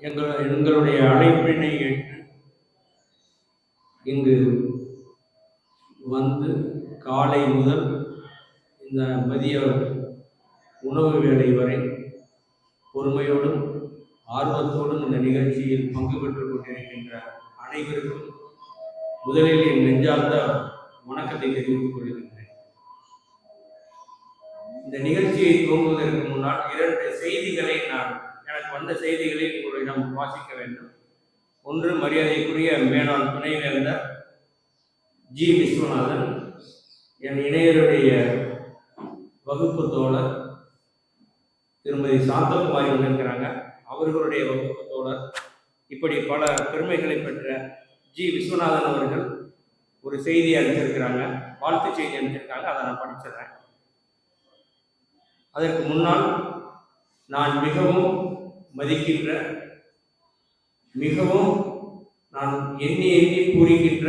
எங்கள் எங்களுடைய அழைப்பினை ஏற்று இங்கு வந்து காலை முதல் இந்த மதிய உணவு வேலை வரை பொறுமையோடும் ஆர்வத்தோடும் இந்த நிகழ்ச்சியில் பங்கு பெற்றுக் கொண்டிருக்கின்ற அனைவருக்கும் முதலில் என் நெஞ்சார்ந்த வணக்கத்தை தெரிவித்துக் கொள்கின்றேன். இந்த நிகழ்ச்சியை துவங்குவதற்கு முன்னால் இரண்டு செய்திகளை நான் எனக்கு வந்த செய்திகளை உங்களிடம் வாசிக்க வேண்டும். ஒன்று மரியாதைக்குரிய மேலாண் துணைவேந்தர் ஜி. விஸ்வநாதன் என் இணையருடைய வகுப்பு தோழர் திருமதி சாந்தகுமாரி வந்திருக்கிறாங்க. அவர்களுடைய வகுப்பு தோழர். இப்படி பல பெருமைகளை பெற்ற ஜி. விஸ்வநாதன் அவர்கள் ஒரு செய்தி அனுப்பிச்சிருக்கிறாங்க வாழ்த்து செய்தி அனுப்பிச்சிருக்காங்க அதை நான் படிச்சிடுறேன். அதற்கு முன்னால் நான் மிகவும் மதிக்கின்ற மிகவும் நான் எண்ணி எண்ணி கூறுகின்ற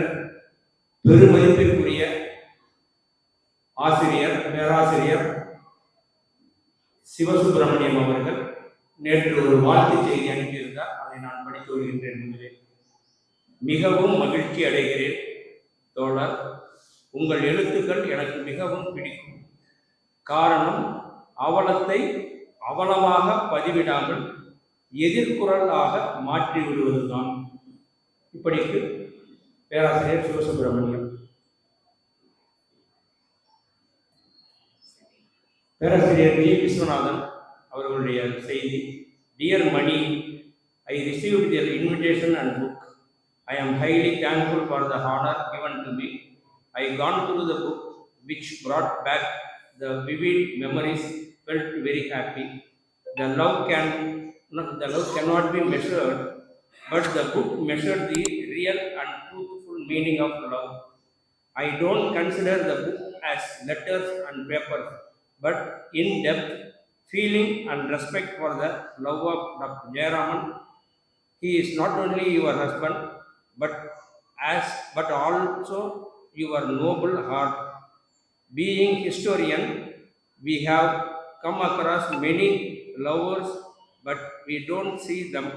பெருமதிப்பிற்குரிய ஆசிரியர் பேராசிரியர் சிவசுப்பிரமணியம் அவர்கள் நேற்று ஒரு வாழ்த்து செய்தி அனுப்பியிருந்தார். அதை நான் படித்து வருகின்றேன் என்பதே மிகவும் மகிழ்ச்சி அடைகிறேன். தோழர் உங்கள் எழுத்துக்கள் எனக்கு மிகவும் பிடிக்கும். காரணம் அவலத்தை அவலமாக பதிவிடாமல் எதிர்குரலாக மாற்றி விடுவதுதான் இப்படிக்கு பேராசிரியர் சிவசுப்பிரமணியம் பேராசிரியர் ஜி விஸ்வநாதன் அவர்களுடைய செய்தி dear Mani I receive their invitation and book I am highly thankful for the honour given to me I gone through the book which brought back the vivid memories felt very happy the love can not, the love cannot be measured, but the book measured the real and truthful meaning of love. I don't consider the book as letters and papers, but in depth, feeling and respect for the love of Dr. Jayaraman. He is not only your husband, but as but also your noble heart. Being historian, we have come across many lovers, we don't see them.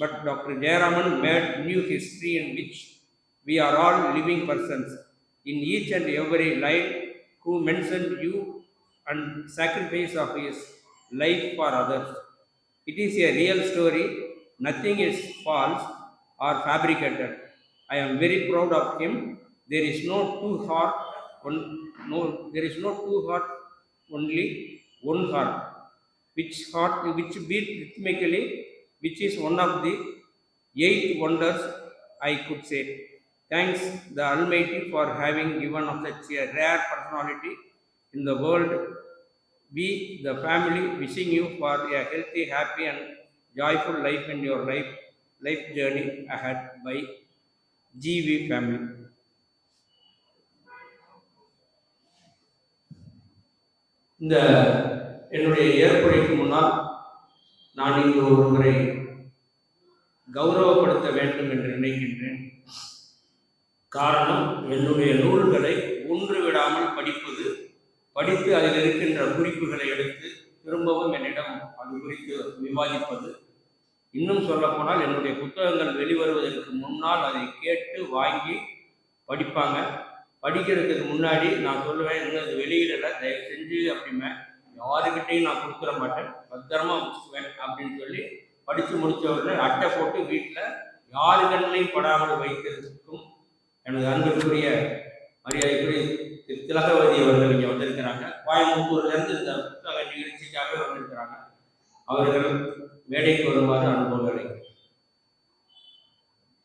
But Dr. Jayaraman made new history in which we are all living persons. In each and every line, who mentioned you and sacrifice of his life for others. It is a real story. Nothing is false or fabricated. I am very proud of him. There is no two heart, one, no, there is no two heart, only one heart which, heart, which beat rhythmically, which is one of the eight wonders, I could say. Thanks the Almighty for having given us such a rare personality in the world. We, the family, wishing you for a healthy, happy and joyful life and your life, life journey ahead by GV family. The என்னுடைய ஏற்புரைக்கு முன்னால் நான் இங்கு ஒருவரை கௌரவப்படுத்த வேண்டும் என்று நினைக்கின்றேன். காரணம் என்னுடைய நூல்களை ஒன்று விடாமல் படிப்பது படித்து அதில் இருக்கின்ற குறிப்புகளை எடுத்து திரும்பவும் என்னிடம் அது குறித்து விவாதிப்பது. இன்னும் சொல்லப்போனால் என்னுடைய புத்தகங்கள் வெளிவருவதற்கு முன்னால் அதை கேட்டு வாங்கி படிப்பாங்க. படிக்கிறதுக்கு முன்னாடி நான் சொல்லுவேன் இன்னும் அது வெளியிடலை தயவு செஞ்சு அப்படிமே யாருக்கிட்டையும் நான் கொடுத்துட மாட்டேன். பத்திரமா வச்சுக்குவேன் அப்படின்னு சொல்லி படித்து முடித்த உடனே அட்டை போட்டு வீட்டில் யாரு கண்ணிலையும் படாமல் வைக்கிறதுக்கும் எனது அன்பிற்குரிய மரியாதைக்குரிய திரு திலகவதி அவர்கள் இங்கே வந்திருக்கிறாங்க. கோயம்புத்தூர்லேருந்து இந்த புத்தக நிகழ்ச்சிக்காகவே வந்திருக்கிறாங்க. அவர்கள் மேடைக்கு வருமாறு அனுபவங்களை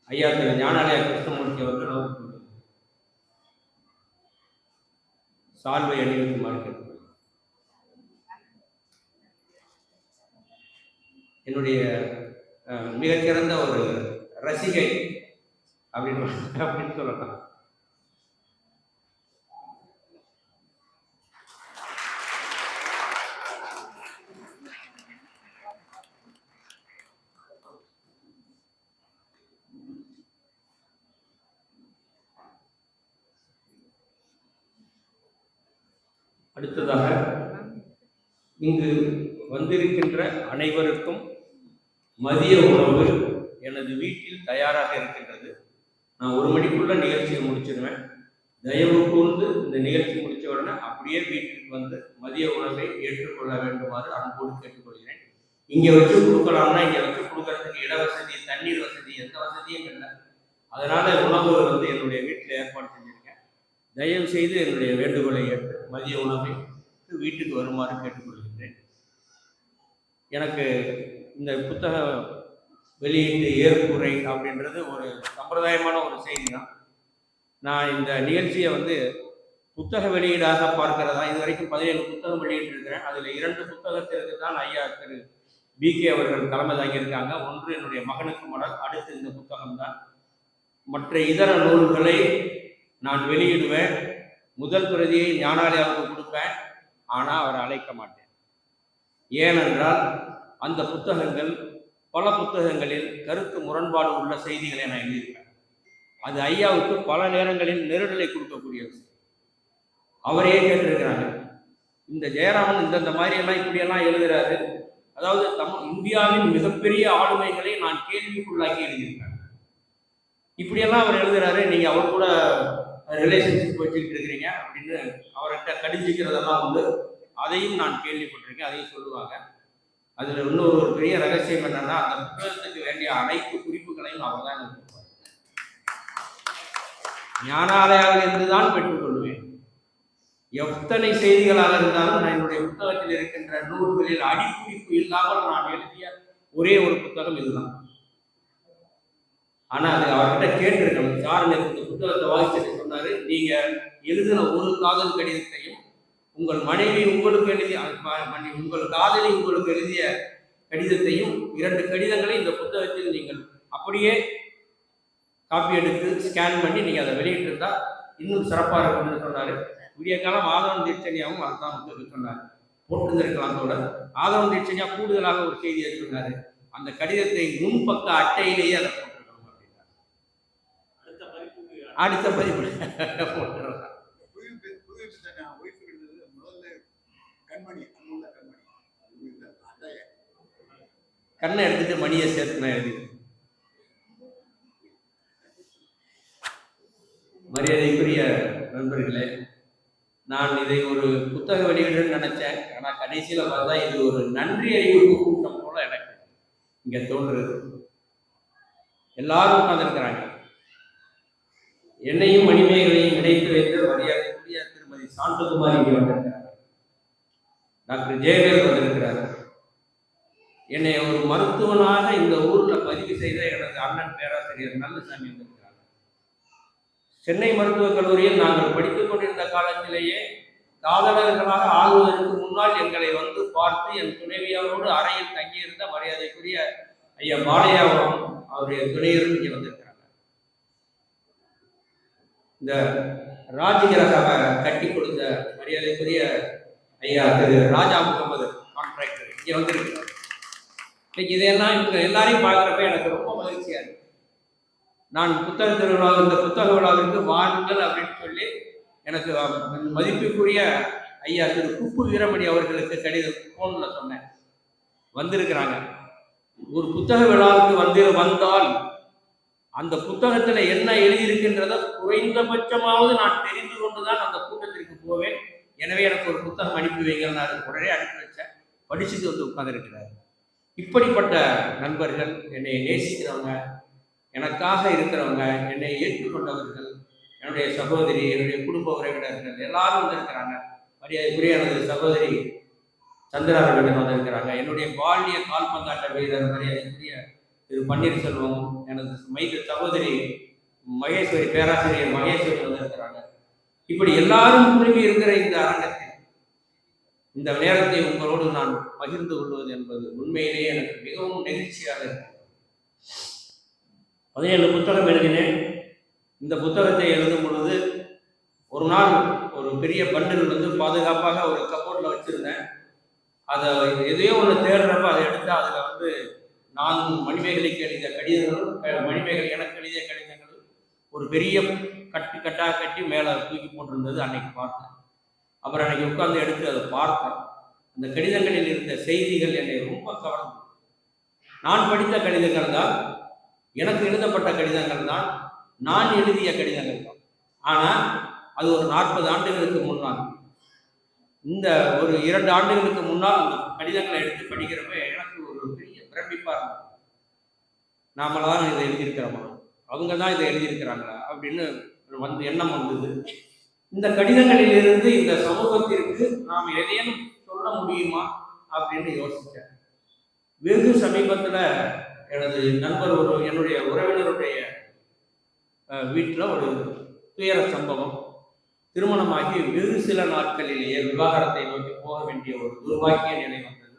ஐயா திரு ஞானாலயா கிருஷ்ணமூர்த்தி அவர்கள் சால்வை அணிவிக்குமாறு என்னுடைய மிகச்சிறந்த ஒரு ரசிகை அப்படின்னு அப்படின்னு சொல்லலாம். அடுத்ததாக இங்கு வந்திருக்கின்ற அனைவருக்கும் மதிய உணவு எனது வீட்டில் தயாராக இருக்கின்றது. நான் ஒரு மணிக்குள்ள நிகழ்ச்சியை முடிச்சிடுவேன். தயவு கூர்ந்து இந்த நிகழ்ச்சி முடிச்ச உடனே அப்படியே வீட்டுக்கு வந்து மதிய உணவை ஏற்றுக்கொள்ள வேண்டுமாறு அன்போடு கேட்டுக்கொள்கிறேன். இங்கே வச்சு கொடுக்கலாம்னா இங்கே வச்சு கொடுக்கறதுக்கு இட வசதி தண்ணீர் வசதி எந்த வசதியும் இல்லை. அதனால உணவு வந்து என்னுடைய வீட்டில் ஏற்பாடு செஞ்சிருக்கேன். தயவு செய்து என்னுடைய வேண்டுகோளை ஏற்று மதிய உணவை வீட்டுக்கு வருமாறு கேட்டுக்கொள்கிறேன் எனக்கு இந்த புத்தக வெளியீட்டு ஏற்புரை அப்படின்றது ஒரு சம்பிரதாயமான ஒரு செய்தி தான் நான் இந்த நிகழ்ச்சியை வந்து புத்தக வெளியீடாக பார்க்கிறதா இது வரைக்கும் பதினேழு புத்தகம் வெளியிட்டிருக்கிறேன். அதில் இரண்டு புத்தகத்திற்கு தான் ஐயா திரு பிகே அவர்கள் தலைமை தாங்கியிருக்காங்க. ஒன்று என்னுடைய மகனுக்கு மடல் அடுத்து இந்த புத்தகம் தான். மற்ற இதர நூல்களை நான் வெளியிடுவேன். முதல் பிரதியை ஞானாலயாவுக்கு கொடுப்பேன். ஆனால் அவரை அழைக்க மாட்டேன். ஏனென்றால் அந்த புத்தகங்கள் பல புத்தகங்களில் கருத்து முரண்பாடு உள்ள செய்திகளை நான் எழுதியிருக்கேன் அது ஐயாவுக்கு பல நேரங்களில் நெருடலை கொடுக்கக்கூடிய விஷயம் அவரே கேட்டிருக்கிறாங்க இந்த ஜெயராமன் இந்தந்த மாதிரியெல்லாம் இப்படியெல்லாம் எழுதுறாரு. அதாவது தம் இந்தியாவின் மிகப்பெரிய ஆளுமைகளை நான் கேள்விக்குள்ளாக்கி எழுதியிருக்கேன் இப்படியெல்லாம் அவர் எழுதுறாரு நீங்கள் அவர் கூட ரிலேஷன்ஷிப் வச்சுக்கிட்டு இருக்கிறீங்க அப்படின்னு அவர்கிட்ட கடிஞ்சிக்கிறதெல்லாம் உண்டு. அதையும் நான் கேள்விப்பட்டிருக்கேன் அதையும் சொல்லுவாங்க. அதில் இன்னொரு ஒரு பெரிய ரகசியம் என்னன்னா அந்த புத்தகத்துக்கு வேண்டிய அனைத்து குறிப்புகளையும் அவர் தான் ஞானாலயாவில் இருந்துதான் பெற்றுக்கொள்வேன் எத்தனை செய்திகளாக இருந்தாலும் நான் என்னுடைய புத்தகத்தில் இருக்கின்ற நூல்களில் அடிக்குறிப்பு இல்லாமல் நான் எழுதிய ஒரே ஒரு புத்தகம் இதுதான். ஆனா அது அவர்கிட்ட கேட்டிருக்கணும். சார் எனக்கு இந்த புத்தகத்தை வாசிச்சுட்டு சொன்னாரு. நீங்க எழுதின ஒரு காதல் கடிதத்தையும் உங்கள் மனைவி உங்களுக்கு எழுதிய உங்கள் காதலி உங்களுக்கு எழுதிய கடிதத்தையும் இரண்டு கடிதங்களை இந்த புத்தகத்தில் நீங்கள் அப்படியே காப்பி எடுத்து ஸ்கேன் பண்ணி நீங்க அதை வெளியிட்டிருந்தா இன்னும் சிறப்பாக இருக்கும்னு சொன்னாரு. விடிய காலம் ஆதவன் தீட்சணியாவும் அதுதான் வந்து சொன்னார். போட்டிருந்திருக்கலாம் கூட ஆதவன் தீட்சணியா கூடுதலாக ஒரு செய்தியை சொன்னாரு. அந்த கடிதத்தை முன்பக்க அட்டையிலேயே அதை போட்டிருக்கணும் அப்படின்னாரு. அடுத்த பதிப்பு போட்டுறலாம் புது பே- புது புத்தகம் நான் ஒய்ஃப் எழுதுறது முதல்ல கண்மணி அங்குள்ள கண்மணி அது இல்ல, அதைய. கண்ணை எடுத்துட்டு மணியை சேர்த்து நான் எழுதி மரியாதைக்குரிய நண்பர்களே நான் இதை ஒரு புத்தக வெளியீடுன்னு நினைச்சேன். ஆனால் கடைசியில பார்த்தா இது ஒரு நன்றி அறிவு கூட்டம் போல எனக்கு இங்கே தோன்றுறது எல்லாரும் உட்கார்ந்துருக்கிறாங்க. என்னையும் மணிமேகலையும் இணைத்து வைத்து மரியாதைக்குரிய திருமதி சாந்தகுமாரி இங்கே வந்திருக்கிறார். டாக்டர் ஜெயவேல் வந்திருக்கிறார். என்னை ஒரு மருத்துவனாக இந்த ஊரில் பதிவு செய்த எனது அண்ணன் பேராசிரியர் நல்லசாமி வந்திருக்கிறார் சென்னை மருத்துவக் கல்லூரியில் நாங்கள் படித்துக் கொண்டிருந்த காலத்திலேயே காதலர்களாக ஆகுவதற்கு முன்னால் எங்களை வந்து பார்த்து என் துணைவியாரோடு அறையில் தங்கியிருந்த மரியாதைக்குரிய ஐயா பாலையாவும் அவருடைய துணையரும் இங்கே வந்திருக்கிறாங்க இந்த ராஜகிரகாவை கட்டி கொடுத்த மரியாதைக்குரிய ஐயா திரு ராஜா முகமது கான்ட்ராக்டர் இங்கே வந்திருக்கிறார். இன்னைக்கு இதெல்லாம் இவங்க எல்லாரையும் பார்க்குறப்ப எனக்கு ரொம்ப மகிழ்ச்சியா இருக்கு. நான் புத்தக திருவிழா இந்த புத்தக விழாவிற்கு வாருங்கள் அப்படின்னு சொல்லி எனக்கு மதிப்புக்குரிய ஐயா திரு குப்பு வீரமணி அவர்களுக்கு கடிதம் ஃபோன்ல சொன்னேன். வந்திருக்கிறாங்க. ஒரு புத்தக விழாவுக்கு வந்து வந்தால் அந்த புத்தகத்தில் என்ன எழுதியிருக்கின்றத குறைந்தபட்சமாவது நான் தெரிந்து கொண்டுதான் அந்த கூட்டத்திற்கு போவேன். எனவே எனக்கு ஒரு புத்தகம் அனுப்பி வைங்கள் நான் உடனே அனுப்பி வச்சேன். படிச்சுட்டு வந்து உட்கார்ந்திருக்கிறார். இப்படிப்பட்ட நண்பர்கள் என்னை நேசிக்கிறவங்க எனக்காக இருக்கிறவங்க என்னை ஏற்றுக்கொண்டவர்கள் என்னுடைய சகோதரி என்னுடைய குடும்ப உறவினர்கள் எல்லாரும் வந்திருக்கிறாங்க. மரியாதைக்குரிய எனது சகோதரி சந்திரா அவர்களிடம் வந்திருக்கிறாங்க. என்னுடைய பாலிய கால்பந்தாட்ட வீரர் மரியாதைக்குரிய திரு பன்னீர்செல்வம் எனது மைத்து சகோதரி மகேஸ்வரி பேராசிரியர் மகேஸ்வரி வந்திருக்கிறாங்க. இப்படி எல்லாரும் குழுமி இருக்கிற இந்த அரங்கத்தில் இந்த நேரத்தை உங்களோடு நான் பகிர்ந்து கொள்வது என்பது உண்மையிலேயே எனக்கு மிகவும் நெகிழ்ச்சியாக இருக்கு பதினேழு புத்தகம் எழுதினேன். இந்த புத்தகத்தை எழுதும் பொழுது ஒரு நாள் ஒரு பெரிய பண்டில் வந்து பாதுகாப்பாக ஒரு கப்போர்டில் வச்சுருந்தேன். அதை எதையோ ஒன்று தேடுறப்ப அதை எடுத்து அதில் வந்து நான் மணிமேகலைக்கு எழுதிய கடிதங்களும் அஹ், மணிமேகலை எனக்கு எழுதிய கடிதங்களும் ஒரு பெரிய கட்டு கட்டாக கட்டி மேலே தூக்கி போட்டிருந்தது அன்னைக்கு பார்த்தேன். அப்புறம் அன்னைக்கு உட்கார்ந்து எடுத்து அதை பார்த்தேன் அந்த கடிதங்களில் இருந்த செய்திகள் என்னை ரொம்ப கவர்ந்தது. நான் படித்த கடிதங்கள் தான் எனக்கு எழுதப்பட்ட கடிதங்கள் தான் நான் எழுதிய கடிதங்கள் தான். ஆனால் அது ஒரு நாற்பது ஆண்டுகளுக்கு முன்னால். இந்த ஒரு இரண்டு ஆண்டுகளுக்கு முன்னால் அந்த கடிதங்களை எடுத்து படிக்கிறப்ப எனக்கு ஒரு பெரிய பிரமிப்பாக இருந்தது. நாம தான் இதை எழுதியிருக்கிறோமா? அவங்க தான் இதை எழுதியிருக்கிறாங்களா? அப்படின்னு வந்து எண்ணம் வந்தது. இந்த கடிதங்களிலிருந்து இந்த சமூகத்திற்கு நாம் எதையும் சொல்ல முடியுமா அப்படின்னு யோசித்தேன் வெகு சமீபத்தில் எனது நண்பர் ஒரு என்னுடைய உறவினருடைய வீட்டில் ஒரு துயர சம்பவம். திருமணமாகி வெகு சில நாட்களிலேயே விவாகரத்தை நோக்கி போக வேண்டிய ஒரு துர்பாக்கிய நிலை வந்தது.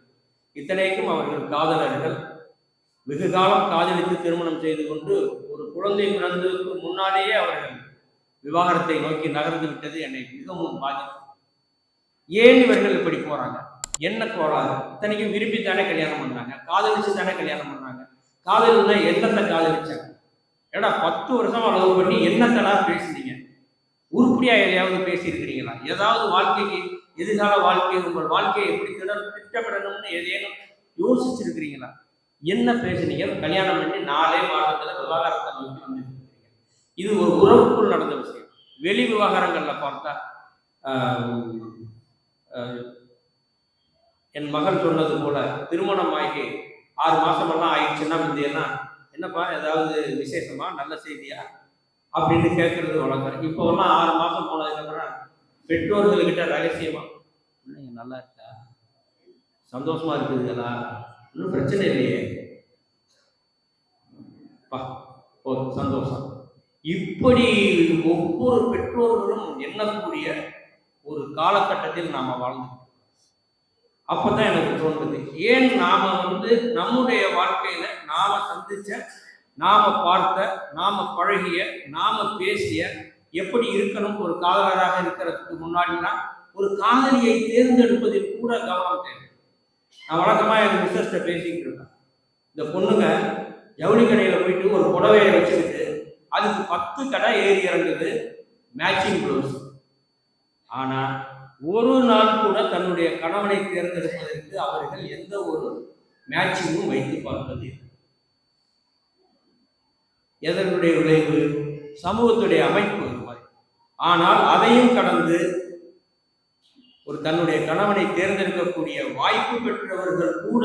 இத்தனைக்கும் அவர்கள் காதலர்கள். வெகு காலம் காதலித்து திருமணம் செய்து கொண்டு ஒரு குழந்தை பிறந்ததுக்கு முன்னாலேயே அவர்கள் விவாகரத்தை நோக்கி நகர்ந்து விட்டது என்னை மிகவும் பாதிக்கும் ஏன் இவர்கள் இப்படி போறாங்க என்ன கோளாறு இத்தனைக்கும் விரும்பி தானே கல்யாணம் பண்ணாங்க? காதலிச்சு தானே கல்யாணம் பண்ணாங்க? காதல்னா என்னத்தை காதலிச்சாங்க ஏடா பத்து வருஷம் அளவு பண்ணி என்னத்தெல்லாம் பேசுனீங்க? உருப்படியா எதையாவது பேசியிருக்கிறீங்களா? ஏதாவது வாழ்க்கைக்கு எதிர்கால வாழ்க்கை உங்கள் வாழ்க்கையை எப்படி திட திட்டமிடணும்னு ஏதேனும் யோசிச்சிருக்கிறீங்களா? என்ன பேசுனீங்க? கல்யாணம் பண்ணி நாலே மாதத்துல விவாகரத்தை நோக்கி இது ஒரு உறவுக்குள் நடந்த விஷயம். வெளி விவகாரங்களில் பார்த்தா என் மகள் சொன்னது போல திருமணம் ஆகி ஆறு மாசமெல்லாம் ஆயிடுச்சுன்னா முந்தையெல்லாம் என்னப்பா ஏதாவது விசேஷமா? நல்ல செய்தியா? அப்படின்னு கேட்கறது வழக்கம். இப்போலாம் ஆறு மாசம் போனதுக்கப்புறம் பெற்றோர்கள்கிட்ட ரகசியமா பிள்ளைங்க நல்லா இருக்கா? சந்தோஷமா இருக்குதுங்களா? ஒன்றும் பிரச்சனை இல்லையே. பா ஓ சந்தோஷம். இப்படி ஒவ்வொரு பெற்றோர்களும் எண்ணக்கூடிய ஒரு காலகட்டத்தில் நாம அப்போ அப்பதான் எனக்கு தோன்றுது. ஏன் நாம வந்து நம்முடைய வாழ்க்கையில நாம சந்திச்ச நாம பார்த்த நாம பழகிய நாம பேசிய எப்படி இருக்கணும் ஒரு காதலராக இருக்கிறதுக்கு முன்னாடினா ஒரு காதலியை தேர்ந்தெடுப்பதில் கூட கவனம் தேவை. நான் வழக்கமாக எங்க மிஸ்ஸஸ்ட பேசிக்கிட்டு இருக்கேன் இந்த பொண்ணுங்க ஜவுளி கடையில் போயிட்டு ஒரு புடவையை வச்சுக்கிட்டு அதுக்கு பத்து கடை ஏறி இறங்குது மேட்சிங் ப்ளவுஸ் ஆனால் ஒரு நாள் கூட தன்னுடைய கணவனை தேர்ந்தெடுப்பதற்கு அவர்கள் எந்த ஒரு மேட்சிங்கும் வைத்து பார்ப்பது எதனுடைய விளைவு? சமூகத்துடைய அமைப்பு ஆனால் அதையும் கடந்து ஒரு தன்னுடைய கணவனை தேர்ந்தெடுக்கக்கூடிய வாய்ப்பு பெற்றவர்கள் கூட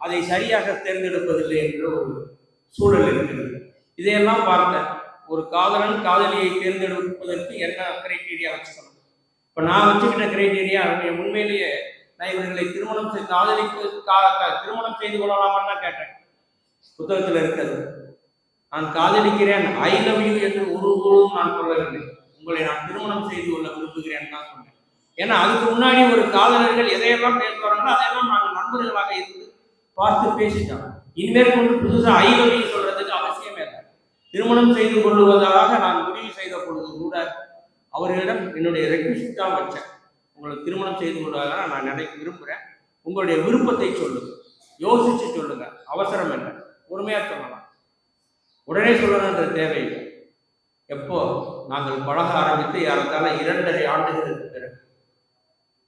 அதை சரியாக தேர்ந்தெடுப்பதில்லை என்ற ஒரு சூழல் இருக்கிறது. இதையெல்லாம் பார்த்தேன் ஒரு காதலன் காதலியை தேர்ந்தெடுப்பதற்கு என்ன கிரைட்டீரியா வச்சுக்கணும் இப்போ நான் வச்சுக்கிட்ட கிரைட்டீரியா உண்மையிலேயே நான் இவர்களை திருமணம் செய்து காதலிக்கு திருமணம் செய்து கொள்ளலாமான்னு தான் கேட்டேன். புத்தகத்தில் இருக்கிறது. நான் காதலிக்கிறேன் ஐ லவ் யூ என்று ஒருபோதும் நான் சொல்லவில்லை. உங்களை நான் திருமணம் செய்து கொள்ள விரும்புகிறேன் தான் சொன்னேன். ஏன்னா அதுக்கு முன்னாடி ஒரு காதலர்கள் எதையெல்லாம் பேசுவாங்களோ அதையெல்லாம் நாங்கள் நண்பர்களாக இருந்து பார்த்து பேசிட்டோம். இனிமேல் கொண்டு ஐ லவ் யூ சொல்றது திருமணம் செய்து கொள்வதாக நான் முடிவு செய்த பொழுது கூட அவர்களிடம் என்னுடைய ரெக்வஸ்ட் தான் வச்சேன். உங்களை திருமணம் செய்து கொள்வதாக நான் நினைக்க விரும்புகிறேன் உங்களுடைய விருப்பத்தை சொல்லுங்க. யோசிச்சு சொல்லுங்க. அவசரம் என்ன பொறுமையாக சொல்லலாம். உடனே சொல்லணுன்ற தேவையில்லை எப்போ? நாங்கள் பழக ஆரம்பித்து யாருக்கான இரண்டரை ஆண்டுகளுக்கு பிறகு.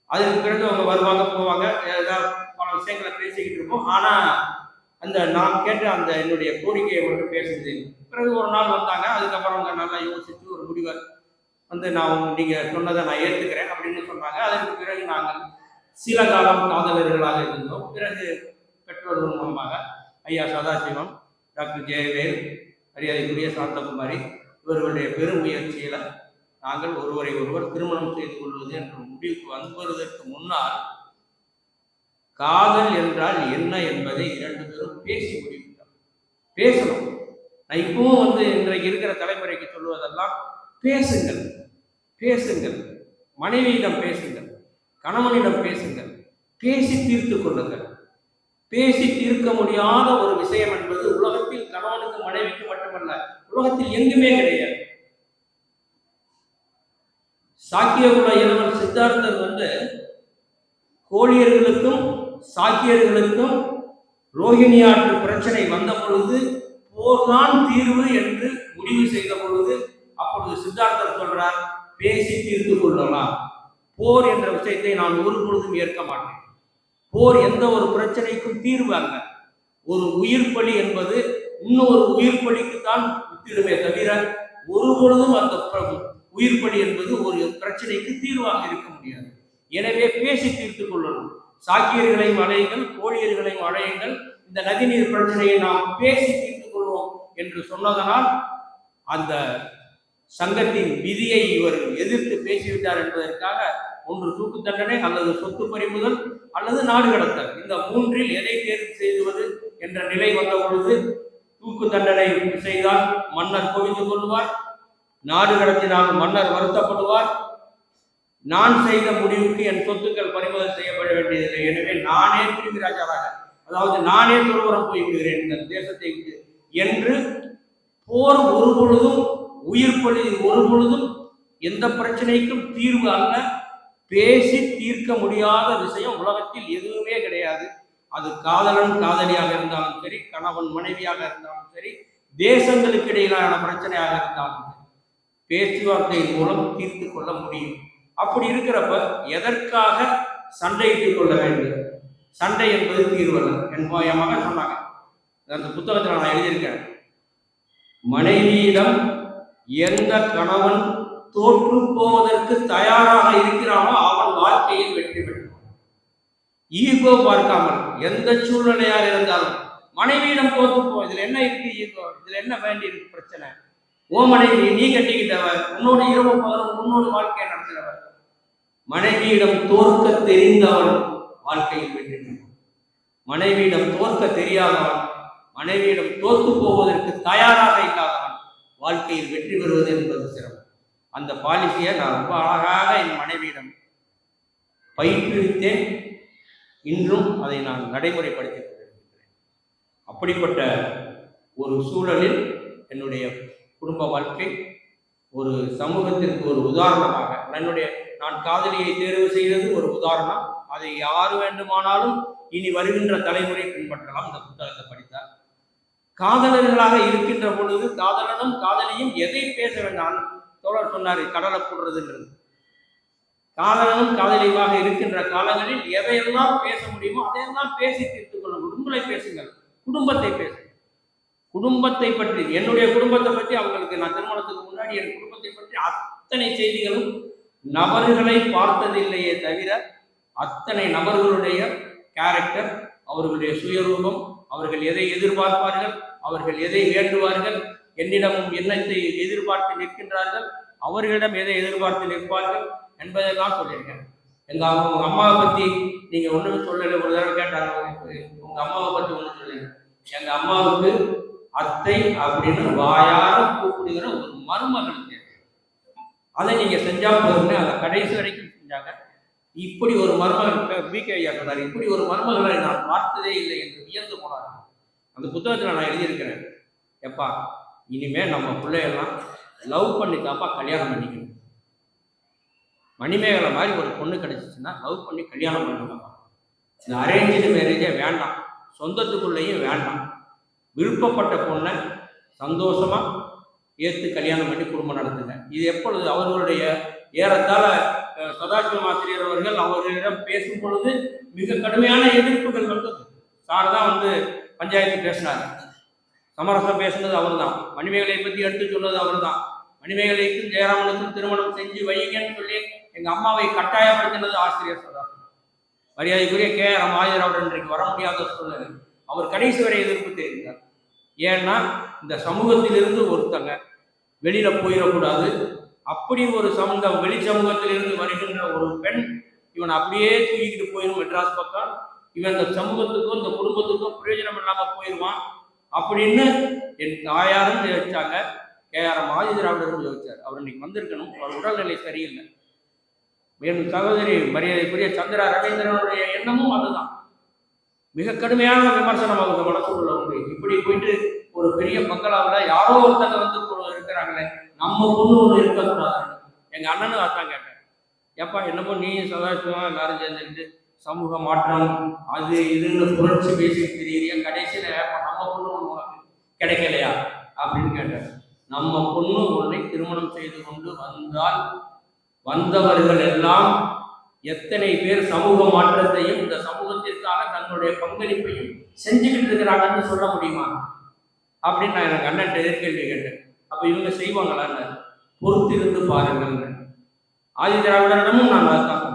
அதுக்கு பிறகு அவங்க வருவாங்க போவாங்க. ஏதாவது பல விஷயங்களை பேசிக்கிட்டு இருப்போம். ஆனால் அந்த நான் கேட்ட அந்த என்னுடைய கோரிக்கையை மட்டும் பேசுது. பிறகு ஒரு நாள் வந்தாங்க. அதுக்கப்புறம் அவங்க நல்லா யோசிச்சு ஒரு முடிவை வந்து நான் நீங்கள் நீங்க சொன்னதை நான் ஏற்றுக்கிறேன் அப்படின்னு சொன்னாங்க. அதற்கு பிறகு நாங்கள் சில காலம் காதலர்களாக இருந்தோம். பிறகு பெற்றோர்கள் மூலமாக ஐயா சதாசிவம் டாக்டர் ஜெயவேல் மரியாதைக்குரிய சாந்தகுமாரி இவர்களுடைய பெருமுயற்சியில நாங்கள் ஒருவரை ஒருவர் திருமணம் செய்து கொள்வது என்ற முடிவுக்கு வருவதற்கு முன்னால் காதல் என்றால் என்ன என்பதை இரண்டு பேரும் பேசி முடிவிட்டார் பேசணும். நான் இப்பவும் வந்து இன்றைக்கு இருக்கிற தலைமுறைக்கு சொல்லுவதெல்லாம் பேசுங்கள். பேசுங்கள். மனைவியிடம் பேசுங்கள். கணவனிடம் பேசுங்கள். பேசி தீர்த்து கொள்ளுங்கள். பேசி தீர்க்க முடியாத ஒரு விஷயம் என்பது உலகத்தில் கணவனுக்கு மனைவிக்கு மட்டுமல்ல உலகத்தில் எங்குமே கிடையாது. சாக்கியகுல இளவன் சித்தார்த்தர் வந்து கோழியர்களுக்கும் சாக்கியர்களுக்கும் ரோஹிணி ஆற்று பிரச்சனை வந்த பொழுது போர்தான் தீர்வு என்று முடிவு செய்த பொழுது அப்பொழுது சித்தார்த்தர் சொல்றார் பேசி தீர்த்து கொள்ளலாம். போர் என்ற விஷயத்தை நான் ஒரு பொழுதும் ஏற்க மாட்டேன். போர் எந்த ஒரு பிரச்சனைக்கும் தீர்வு அல்ல. ஒரு உயிர் பலி என்பது இன்னொரு உயிர் பலிக்குத்தான் வித்திடுமே தவிர ஒரு பொழுதும் அந்த உயிர் பலி என்பது ஒரு பிரச்சனைக்கு தீர்வாக இருக்க முடியாது. எனவே பேசி தீர்த்து கொள்ளணும். சாக்கியர்களையும் அழையுங்கள் கோழியர்களையும் அழையுங்கள். இந்த நதிநீர் பிரச்சனையை நாம் பேசி தீர்த்துக் கொள்வோம் என்று சொன்னதனால் அந்த சங்கத்தின் விதியை இவர் எதிர்த்து பேசிவிட்டார் என்பதற்காக ஒன்று தூக்கு தண்டனை அல்லது சொத்து பறிமுதல் அல்லது நாடு கடத்தல். இந்த மூன்றில் எதை தேர்வு செய்துவது என்ற நிலை வந்த பொழுது தூக்கு தண்டனை செய்தால் மன்னர் குவிந்து கொள்வார் நாடு கடத்தினால் மன்னர் வருத்தப்படுவார் நான் செய்த முடிவுக்கு என் சொத்துக்கள் பறிமுதல் செய்யப்பட வேண்டியதில்லை. எனவே நானே திரும்பி ராஜாவாக அதாவது நானே துறவரம் போய்விடுகிறேன் இந்த தேசத்தை விட்டு என்று போர் ஒரு பொழுதும் உயிர் பலி ஒரு பொழுதும் எந்த பிரச்சனைக்கும் தீர்வு அல்ல. பேசி தீர்க்க முடியாத விஷயம் உலகத்தில் எதுவுமே கிடையாது. அது காதலன் காதலியாக இருந்தாலும் சரி கணவன் மனைவியாக இருந்தாலும் சரி தேசங்களுக்கு இடையிலான பிரச்சனையாக இருந்தாலும் சரி பேச்சுவார்த்தையின் மூலம் தீர்த்து கொள்ள முடியும். அப்படி இருக்கிறப்ப எதற்காக சண்டையிட்டுக் கொள்ள வேண்டும்? சண்டை என்பது தீர்வல்ல. என் மகன் சொன்னாங்க. அந்த புத்தகத்தில் நான் எழுதியிருக்கேன். மனைவியிடம் எந்த கணவன் தோற்று போவதற்கு தயாராக இருக்கிறானோ அவன் வாழ்க்கையில் வெற்றி பெறுவான். ஈகோ பார்க்காமல் எந்த சூழ்நிலையாக இருந்தாலும் மனைவியிடம் தோற்று போ இதுல என்ன இருக்கு ஈகோ? இதுல என்ன வேண்டி இருக்கு பிரச்சனை? ஓ மனைவி நீ கட்டிக்கிட்டவர் உன்னோட இரவு பகலும் உன்னோட வாழ்க்கையை நடத்துகிறவர் மனைவியிடம் தோற்க தெரிந்தவன் வாழ்க்கையில் வெற்றி பெறுவான் மனைவியிடம் தோற்க தெரியாதவன் மனைவியிடம் தோற்று போவதற்கு தயாராக இல்லாதவன் வாழ்க்கையில் வெற்றி பெறுவது என்பது சிரமம் அந்த பாலிசியை நான் ரொம்ப அழகாக என் மனைவியிடம் பயிற்றுவித்தேன். இன்றும் அதை நான் நடைமுறைப்படுத்திக் கொண்டிருக்கிறேன் அப்படிப்பட்ட ஒரு சூழலில் என்னுடைய குடும்ப வாழ்க்கை ஒரு சமூகத்திற்கு ஒரு உதாரணமாக என்னுடைய நான் காதலியை தேர்வு செய்தது ஒரு உதாரணம். அதை யார் வேண்டுமானாலும் இனி வருகின்ற தலைமுறை பின்பற்றலாம். இந்த புத்தகத்தை படித்தார் காதலர்களாக இருக்கின்ற பொழுது காதலனும் காதலியும் எதை பேச வேண்டாம். தோழர் சொன்னார் கடலை போடுறதுன்றது காதலனும் காதலியுமாக இருக்கின்ற காலங்களில் எதையெல்லாம் பேச முடியுமோ அதையெல்லாம் பேசி தீர்த்துக் கொள்ளுங்கள். உங்களை பேசுங்கள். குடும்பத்தை பேசுங்கள். குடும்பத்தை பற்றி என்னுடைய குடும்பத்தை பற்றி அவங்களுக்கு நான் திருமணத்துக்கு முன்னாடி என் குடும்பத்தை பற்றி அத்தனை செய்திகளும் நபர்களை பார்த்ததில்லையே தவிர அத்தனை நபர்களுடைய கேரக்டர் அவர்களுடைய சுயரூபம் அவர்கள் எதை எதிர்பார்ப்பார்கள் அவர்கள் எதை வேண்டுவார்கள் என்னிடமும் என்னத்தை எதிர்பார்த்து நிற்கின்றார்கள் அவர்களிடம் எதை எதிர்பார்த்து நிற்பார்கள் என்பதெல்லாம் சொல்லியிருக்கேன் எங்க அம்மா உங்க அம்மாவை பத்தி நீங்க ஒண்ணுமே சொல்லல ஒரு தடவை கேட்டாங்க. உங்க அம்மாவை பத்தி ஒண்ணு சொல்லுங்க எங்க அம்மாவுக்கு அத்தை அப்படின்னு வாயார கூப்பிடுகிற ஒரு மருமகள் தேவை அதை நீங்க செஞ்சா போதும்னு அதை கடைசி வரைக்கும் செஞ்சாங்க. இப்படி ஒரு மருமகள் பிகே ஐயா சொன்னார் இப்படி ஒரு மருமகளை நான் பார்த்ததே இல்லை என்று வியந்து போனார் அந்த புத்தகத்தில் நான் எழுதியிருக்கிறேன். எப்பா இனிமே நம்ம பிள்ளையெல்லாம் லவ் பண்ணி தாப்பா கல்யாணம் பண்ணிக்கணும். மணிமேகலை மாதிரி ஒரு பொண்ணு கிடைச்சிச்சுன்னா லவ் பண்ணி கல்யாணம் பண்ணலாம் இந்த அரேஞ்சு மேரேஜே வேண்டாம். சொந்தத்துக்குள்ளேயும் வேண்டாம். விருப்பப்பட்ட பொண்ணை சந்தோஷமா ஏற்று கல்யாணம் பண்ணி குடும்பம் நடத்துங்க. இது எப்பொழுது அவர்களுடைய ஏறத்தாழ சதாசிவம் ஆசிரியர் அவர்கள் அவர்களிடம் பேசும் பொழுது மிக கடுமையான எதிர்ப்புகள் வந்தது. சார் தான் வந்து பஞ்சாயத்து பேசினார். சமரசம் பேசுனது அவர் தான் மணிமேகலை பற்றி எடுத்து சொன்னது அவர்தான். மணிமேகலைக்கும் ஜெயராமனுக்கும் திருமணம் செஞ்சு வைங்கன்னு சொல்லி எங்கள் அம்மாவை கட்டாயப்படுத்தினது ஆசிரியர் சதாசிவம். மரியாதைக்குரிய கே ஆர் ஆயர் அவர் இன்றைக்கு வர முடியாத சூழ்நிலை அவர் கடைசி வரை எதிர்ப்பு தெரிவித்தார். ஏன்னா இந்த சமூகத்திலிருந்து ஒருத்தங்க வெளியில போயிடக்கூடாது. அப்படி ஒரு சமூகம் வெளி சமூகத்திலிருந்து வருகின்ற ஒரு பெண் இவன் அப்படியே தூக்கிட்டு போயிடும் மெட்ராஸ் பக்கம். இவன் இந்த சமூகத்துக்கும் இந்த குடும்பத்துக்கும் பிரயோஜனம் இல்லாம போயிடுவான் அப்படின்னு என் தாயாரும் வச்சாங்க கே ஆர் ஆதிதிராவிடரும் யோசிச்சார். அவர் இன்னைக்கு வந்திருக்கணும். அவர் உடல்நிலை சரியில்லை. என் சகோதரி மரியாதைக்குரிய சந்திரா ரவீந்திரனுடைய எண்ணமும் அதுதான். மிக கடுமையான விமர்சனம் அவங்க மனசுக்குள்ள உண்டு. இப்படி போயிட்டு ஒரு பெரிய பங்களாவில் யாரோ ஒருத்தங்க வந்து இருக்கிறாங்களே நம்ம பொண்ணு ஒன்று இருக்கக்கூடாது எங்கள் அண்ணனும் அதான் கேட்டேன் ஏப்பா என்னமோ நீ சதாசிவம் எல்லாரும் சேர்ந்துக்கிட்டு சமூக மாற்றம் அது இதுன்னு புரட்சி பேசி தெரியறிய கடைசியில் நம்ம பொண்ணு ஒன்று கிடைக்கலையா? அப்படின்னு கேட்டேன் நம்ம பொண்ணு ஒன்றை திருமணம் செய்து கொண்டு வந்தால் வந்தவர்கள் எல்லாம் எத்தனை பேர் சமூக மாற்றத்தையும் இந்த சமூகத்திற்கான தங்களுடைய பங்களிப்பையும் செஞ்சுக்கிட்டு இருக்கிறாங்கன்னு சொல்ல முடியுமா? அப்படின்னு நான் எனக்கு அண்ணன் எதிர்கேள்வி கேட்டேன். அப்போ இவங்க செய்வாங்களான்னு பொறுத்திருந்து பாருங்கள். ஆதி திராவிடரிடமும் நான் அதுதான்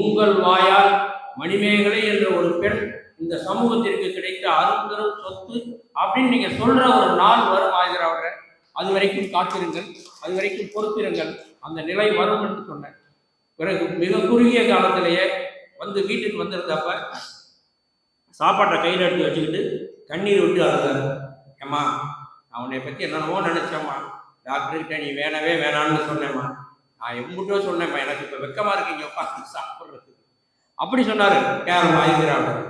உங்கள் வாயால் மணிமேகலை என்ற ஒரு பெண் இந்த சமூகத்திற்கு கிடைத்த அருந்தரும் சொத்து அப்படின்னு நீங்க சொல்ற ஒரு நாள் வரும் ஆதி திராவிடர். அது வரைக்கும் காத்திருங்கள் அது வரைக்கும் பொறுத்திருங்கள். அந்த நிலை வரும் என்று சொன்னேன். பிறகு மிக குறுகிய காலத்திலேயே வந்து வீட்டுக்கு வந்திருந்தப்ப சாப்பாட்டை கையில் எடுத்து வச்சுக்கிட்டு கண்ணீர் விட்டு அழுதாரு. ஏம்மா நான் உன்னை பற்றி என்னென்னவோ நினச்சேம்மா. டாக்டர்கிட்ட நீ வேணவே வேணான்னு சொன்னேம்மா. நான் எம்பிட்டோ சொன்னேம்மா எனக்கு இப்போ வெக்கமாக இருக்கு இங்கே உட்காந்து சாப்பிட்றதுக்கு. அப்படி சொன்னார் கேரளம் ஆதிராவர்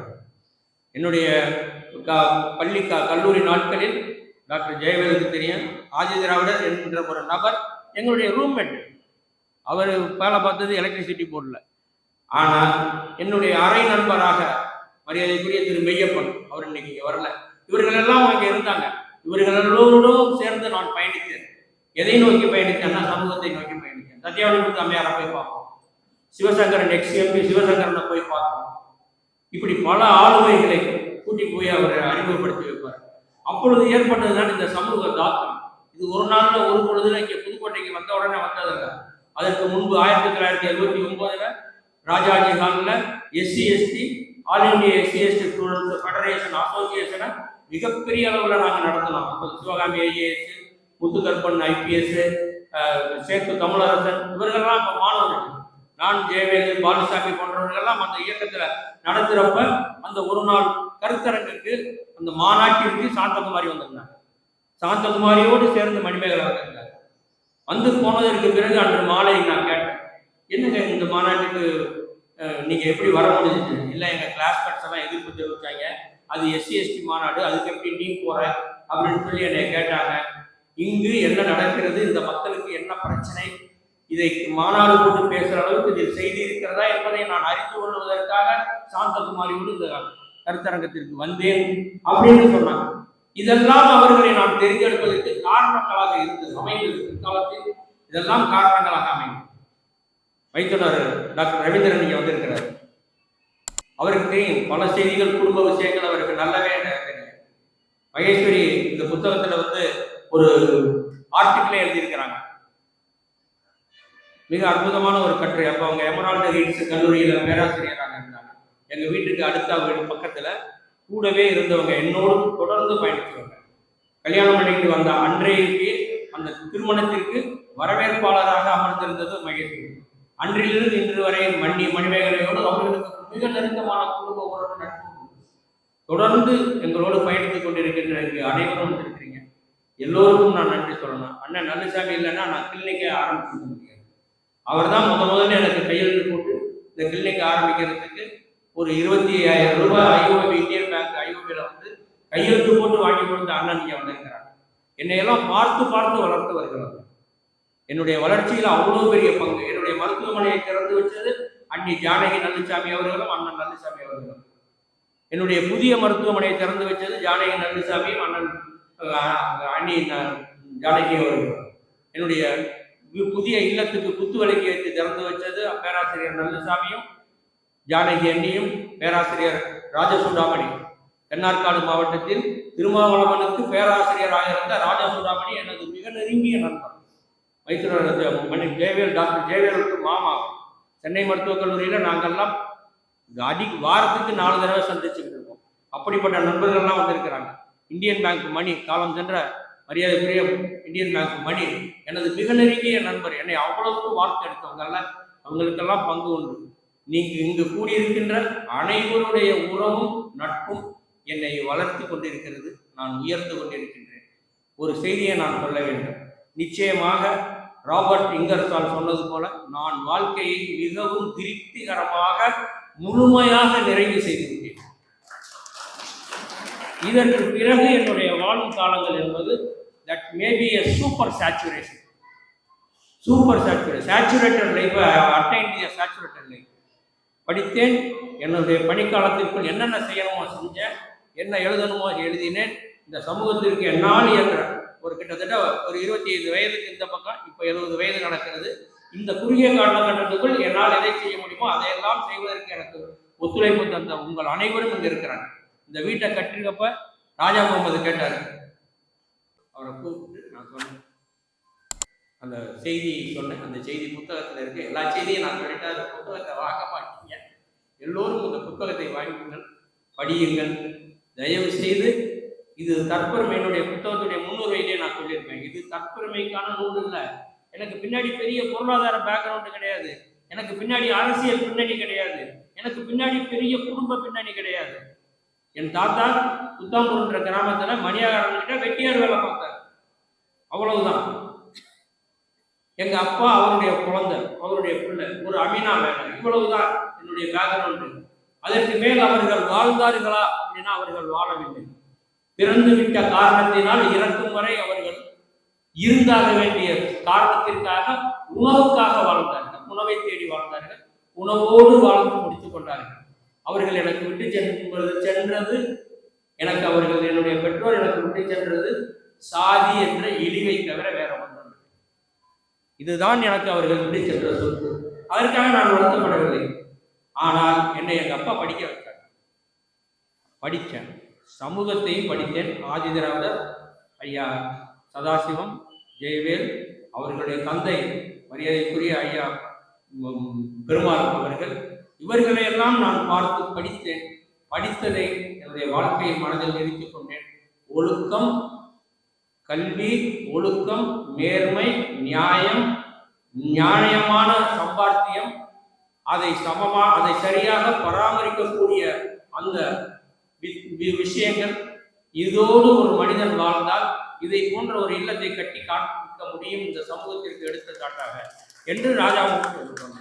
என்னுடைய க பள்ளி கல்லூரி நாட்களில் டாக்டர் ஜெயவேலுக்கு தெரியும். ஆதி திராவிடர் என்கின்ற ஒரு நபர் எங்களுடைய ரூம்மேட் அவர் வேலை பார்த்தது எலக்ட்ரிசிட்டி போர்டில் ஆனால் என்னுடைய அறை நண்பராக மரியாதைக்குரிய திரு மெய்யப்பன் அவர் இன்னைக்கு இங்க வரல. இவர்கள் எல்லாம் அங்கே இருந்தாங்க. இவர்கள் எல்லோரோடும் சேர்ந்து நான் பயணித்தேன். எதை நோக்கி பயணித்தேன்னா சமூகத்தை நோக்கி பயணித்தேன். சத்யாவளி அம்மையாரை போய் பார்ப்போம். சிவசங்கரன் எக்ஸ் எம்பி சிவசங்கரனை போய் பார்ப்போம். இப்படி பல ஆளுமைகளை கூட்டி போய் அவரை அறிமுகப்படுத்தி வைப்பார். அப்பொழுது ஏற்பட்டதுதான் இந்த சமூக தாக்கம். இது ஒரு நாள்ல ஒரு பொழுதுல இங்கே புதுக்கோட்டைக்கு வந்த உடனே வந்ததில்ல அதற்கு முன்பு ஆயிரத்தி தொள்ளாயிரத்தி எழுபத்தி ஒன்பதுல ராஜாஜி ஹாலில் SC ST all India SC ST students federation அசோசியேஷனை மிகப்பெரிய அளவில் நாங்கள் நடத்தலாம். அப்போ சிவகாமி ஐஏஎஸ் முத்துகற்பன் ஐபிஎஸ் சேத்து தமிழரசன் இவர்கள்லாம் இப்போ மாணவர்கள். நான் ஜெயவேலு பாலசாமி போன்றவர்கள்லாம் அந்த இயக்கத்தில் நடத்துகிறப்ப அந்த ஒரு நாள் கருத்தரங்குக்கு அந்த மாநாட்டிற்கு சாந்தகுமாரி வந்திருந்தாங்க சாந்தகுமாரியோடு சேர்ந்து மணிமேகலை வந்திருந்தாங்க வந்து போனதற்கு பிறகு அன்று மாலை நான் கேட்டேன். என்னங்க இந்த மாநாட்டுக்கு நீங்கள் எப்படி வர முடிஞ்சது? இல்லை எங்கள் கிளாஸ்மேட்ஸ் எல்லாம் எதிர்ப்பு தெரிவித்தாங்க அது எஸ்சி எஸ்டி மாநாடு அதுக்கு எப்படி நீ போற அப்படின்னு சொல்லி என்னை கேட்டாங்க. இங்கு என்ன நடக்கிறது? இந்த மக்களுக்கு என்ன பிரச்சனை? இதை மாநாடு போட்டு பேசுற அளவுக்கு இதில் செய்தி இருக்கிறதா என்பதை நான் அறிந்து கொள்வதற்காக சாந்தகுமாரியோடு இந்த கருத்தரங்கத்திற்கு வந்தேன் அப்படின்னு சொன்னாங்க. இதெல்லாம் அவர்களை நான் தெரிந்தெடுப்பதற்கு காரணங்களாக இருந்தது அமைந்தது. பிற்காலத்தில் இதெல்லாம் காரணங்களாக அமைந்தது. வைத்துனர் டாக்டர் ரவீந்திரன் இங்கே வந்திருக்கிறார். அவருக்கு தெரியும். பல செய்திகள் குடும்ப விஷயங்கள் அவருக்கு நல்லாவே தெரியும் மகேஸ்வரி இந்த புத்தகத்துல வந்து ஒரு ஆர்டிக்கிளை எழுதியிருக்கிறாங்க. மிக அற்புதமான ஒரு கட்டுரை. அப்போ அவங்க எமரால்டு ஹில்ஸ் கல்லூரியில் பேராசிரியராக இருந்தாங்க. எங்கள் வீட்டுக்கு அடுத்த வீடு பக்கத்தில் கூடவே இருந்தவங்க என்னோடு தொடர்ந்து பயணித்தவங்க. கல்யாணம் பண்ணிட்டு வந்த அன்றைக்கு அந்த திருமணத்திற்கு வரவேற்பாளராக அமர்ந்திருந்தது மகேஸ்வரி. அன்றிலிருந்து இன்று வரை மண்டி மணிமேகலையோடு அவர்களுக்கு மிக நெருக்கமான குடும்ப உறவு நட்பு தொடர்ந்து எங்களோடு பயணித்துக் கொண்டிருக்கின்ற இங்கு அனைவரும் வந்திருக்கிறீங்க. எல்லோருக்கும் நான் நன்றி சொல்லணும். அண்ணன் நல்லசாமி இல்லைன்னா நான் கிளினிக்கை ஆரம்பிச்சிருக்க முடியாது. அவர் தான் முத முதல்ல எனக்கு கையெழுத்து போட்டு இந்த கிளினிக் ஆரம்பிக்கிறதுக்கு ஒரு இருபத்தி ஐயாயிரம் ரூபாய் ஐஓபி இந்தியன் பேங்க் ஐஓபியில் வந்து கையெழுத்து போட்டு வாங்கி கொடுத்த அண்ணன் இங்கே வந்திருக்கிறாங்க என்னையெல்லாம் பார்த்து பார்த்து வளர்த்து வருகிறார்கள் என்னுடைய வளர்ச்சியில் அவ்வளோ பெரிய பங்கு. என்னுடைய மருத்துவமனையை திறந்து வச்சது அண்ணி ஜானகி நல்லசாமி அவர்களும் அண்ணன் நல்லிசாமி அவர்களும். என்னுடைய புதிய மருத்துவமனையை திறந்து வச்சது ஜானகி நல்லசாமியும் அண்ணன் அண்ணி ஜானகி அவர்களும். என்னுடைய புதிய இல்லத்துக்கு குத்து வைத்து திறந்து வச்சது பேராசிரியர் நல்லசாமியும் ஜானகி அண்ணியும் பேராசிரியர் ராஜசூடாமணி. தென்னார்காடு மாவட்டத்தில் திருமாவளவனுக்கு பேராசிரியராக இருந்த ராஜசூடாமணி எனது மிக நெருங்கிய நண்பர். மைசூர் மணி ஜெயவேல் டாக்டர் ஜெயவேலுக்கு மாமா. சென்னை மருத்துவக் கல்லூரியில் நாங்கள்லாம் அடி வாரத்துக்கு நாலு தடவை சந்திச்சுக்கிட்டு இருக்கோம் அப்படிப்பட்ட நண்பர்கள்லாம் வந்திருக்கிறாங்க. இந்தியன் பேங்க் மணி காலம் சென்ற மரியாதைக்குரிய இந்தியன் பேங்க் மணி எனது மிக நெருங்கிய நண்பர் என்னை அவ்வளவுக்கு வார்த்தை எடுத்தவங்கல்ல அவங்களுக்கெல்லாம் பங்கு உண்டு. நீங்கள் இங்கு கூடியிருக்கின்ற அனைவருடைய உறவும் நட்பும் என்னை வளர்த்து கொண்டிருக்கிறது. நான் உயர்ந்து கொண்டிருக்கின்றேன். ஒரு செய்தியை நான் சொல்ல வேண்டும். நிச்சயமாக ராபர்ட் இங்கர்சால் சொன்னது போல நான் வாழ்க்கையை மிகவும் திருப்திகரமாக முழுமையாக நிறைவு செய்திருக்கேன் இதற்கு பிறகு என்னுடைய வாழும் காலங்கள் என்பது that maybe a super saturation super saturate saturated life attain the saturated life படித்தேன் என்னுடைய பணிக்காலத்திற்குள் என்னென்ன செய்யணுமோ செஞ்சேன் என்ன எழுதணுமோ எழுதினேன் இந்த சமூகத்திற்கு என்னால் என்ற ஒரு கிட்டத்தட்ட ஒரு இருபத்தி ஐந்து வயதுக்கு இந்த பக்கம் இப்போ எழுபது வயது நடக்கிறது. இந்த குறுகிய காலகட்டத்துக்குள் என்னால் எதை செய்ய முடியுமோ அதையெல்லாம் செய்வதற்கு எனக்கு ஒத்துழைப்பு தந்த உங்கள் அனைவரும் இங்கே இருக்கிறாங்க இந்த வீட்டை கட்டிருக்கப்ப ராஜா முகமது கேட்டார். அவரை கூப்பிட்டு நான் சொன்னேன். அந்த செய்தி சொன்னேன். அந்த செய்தி புத்தகத்தில் இருக்கு. எல்லா செய்தியும் நான் சொல்லிட்டு அந்த புத்தகத்தை வாங்க மாட்டீங்க. எல்லோரும் இந்த புத்தகத்தை வாங்குங்கள் படியுங்கள். தயவு செய்து இது தற்பெருமையினுடைய புத்தகத்துடைய முன்னுரையிலே நான் சொல்லியிருப்பேன். இது தற்பெருமைக்கான நூல் இல்லை. எனக்கு பின்னாடி பெரிய பொருளாதார பேக்ரவுண்டு கிடையாது. எனக்கு பின்னாடி அரசியல் பின்னணி கிடையாது. எனக்கு பின்னாடி பெரிய குடும்ப பின்னணி கிடையாது. என் தாத்தா புத்தாம்பூர்ன்ற கிராமத்துல மணியாகாரன்கிட்ட வெட்டியார் வேலை பார்த்தார். அவ்வளவுதான். எங்க அப்பா அவருடைய குழந்தை அவருடைய பிள்ளை ஒரு அமீனா வேலை. இவ்வளவுதான் என்னுடைய பேக்ரவுண்டு அதற்கு மேல் அவர்கள் வாழ்ந்தார்களா அப்படின்னா அவர்கள் வாழவில்லை. பிறந்துவிட்ட காரணத்தினால் இறக்கும் வரை அவர்கள் இருந்தாக வேண்டிய காரணத்திற்காக உணவுக்காக வாழ்ந்தார்கள். உணவை தேடி வாழ்ந்தார்கள். உணவோடு வாழ்ந்து முடித்துக் கொண்டார்கள். அவர்கள் எனக்கு விட்டு சென்று சென்றது எனக்கு அவர்கள் என்னுடைய பெற்றோர் எனக்கு விட்டு சென்றது சாதி என்ற இழிவை தவிர வேற ஒன்றும் இதுதான் எனக்கு அவர்கள் விட்டு சென்ற சொத்து. அதற்காக நான் வருத்தப்படவில்லை. ஆனால் என்னை எங்கள் அப்பா படிக்க வைத்தார். படித்தேன். சமூகத்தையும் படித்தேன். ஆதிதிராவிடர் ஐயா சதாசிவம் ஜெயவேல் அவர்களுடைய தந்தை மரியாதைக்குரிய ஐயா பெருமாள் அவர்கள். இவர்களையெல்லாம் நான் பார்த்து படித்தேன். படித்ததை என்னுடைய வாழ்க்கையில் மனதில் நிறுத்திக் கொண்டேன். ஒழுக்கம் கல்வி ஒழுக்கம் நேர்மை நியாயம் நியாயமான சம்பாத்தியம் அதை சமமா அதை சரியாக பராமரிக்கக்கூடிய அந்த விஷயங்கள் இதோடு ஒரு மனிதன் வாழ்ந்தால் இதை போன்ற ஒரு இல்லத்தை கட்டி காண்பிக்க முடியும் இந்த சமூகத்திற்கு எடுத்துக்காட்டாக என்று ராஜாவுக்கு சொல்கிறோம்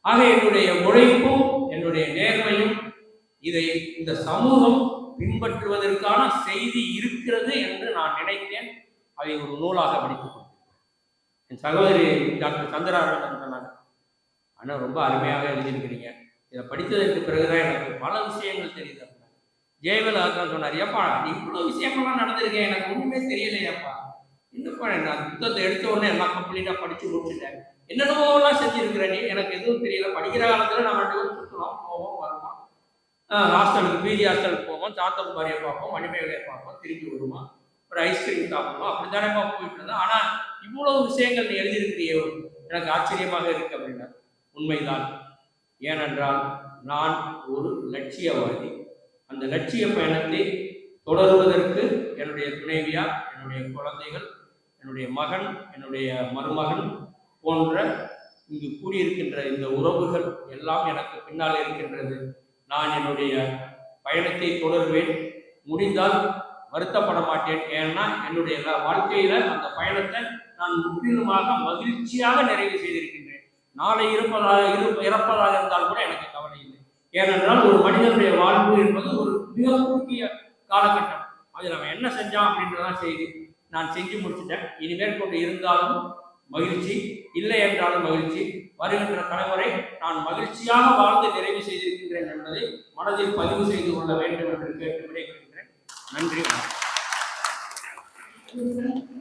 ஆக என்னுடைய உழைப்பும் என்னுடைய நேர்மையும் இதை இந்த சமூகம் பின்பற்றுவதற்கான செய்தி இருக்கிறது என்று நான் நினைத்தேன். அதை ஒரு நூலாக படித்துக் கொண்டேன் என் சகோதரி டாக்டர் சந்திராரன் சொன்னாங்க ஆனால் ரொம்ப அருமையாக எழுதியிருக்கிறீங்க. இதை படித்ததற்கு பிறகுதான் எனக்கு பல விஷயங்கள் தெரியுது அப்படின்னா. சொன்னார். ஏப்பா நீ இவ்வளோ விஷயங்கள்லாம் நடந்திருக்கேன் எனக்கு ஒன்றுமே தெரியலையாப்பா. இன்னும் நான் புத்தகத்தை எடுத்த உடனே எல்லாம் கம்ப்ளீட்டாக படித்து முடிச்சுட்டேன். என்னென்னவோலாம் செஞ்சுருக்கிறேன் நீ? எனக்கு எதுவும் தெரியல. படிக்கிற காலத்தில் நம்ம ரெண்டு பேரும் சுற்றுறோம் போவோம் வருவோம் ஹாஸ்டலுக்கு பிஜி ஹாஸ்டலுக்கு போவோம் சாத்தகுமாரியை பார்ப்போம் மணிமேகலையை பார்ப்போம் திரும்பி வருவோம். ஒரு ஐஸ்கிரீம் சாப்பிடுவோம். அப்படி தானேப்பா போயிட்டு இருந்தோம் ஆனால் இவ்வளோ விஷயங்கள் நீ எழுதியிருக்கிறியே எனக்கு ஆச்சரியமாக இருக்கு அப்படின்னா உண்மைதான். ஏனென்றால் நான் ஒரு லட்சியவாதி. அந்த லட்சிய பயணத்தை தொடருவதற்கு என்னுடைய துணைவியார் என்னுடைய குழந்தைகள் என்னுடைய மகன் என்னுடைய மருமகன் போன்ற இங்கு கூடியிருக்கின்ற இந்த உறவுகள் எல்லாம் எனக்கு பின்னால் இருக்கின்றது. நான் என்னுடைய பயணத்தை தொடர்வேன். முடிந்தால் வருத்தப்பட மாட்டேன். ஏன்னா என்னுடைய வாழ்க்கையில அந்த பயணத்தை நான் முற்றிலுமாக மகிழ்ச்சியாக நிறைவு செய்திருக்கின்றேன். நாளை இருப்பதாக இரு இறப்பதாக இருந்தால் கூட எனக்கு கவலை இல்லை. ஏனென்றால் ஒரு மனிதனுடைய வாழ்வு என்பது ஒரு மிக குறுகிய காலகட்டம். அதில் நம்ம என்ன செஞ்சோம் அப்படின்றதான் செய்தி. நான் செஞ்சு முடிச்சிட்டேன். இனிமேல் கொண்டு இருந்தாலும் மகிழ்ச்சி இல்லை என்றாலும் மகிழ்ச்சி. வருகின்ற தலைமுறை நான் மகிழ்ச்சியாக வாழ்ந்து நிறைவு செய்திருக்கின்றேன் என்பதை மனதில் பதிவு செய்து கொள்ள வேண்டும் என்று கேட்டு விடைபெறுகின்றேன் நன்றி வணக்கம்.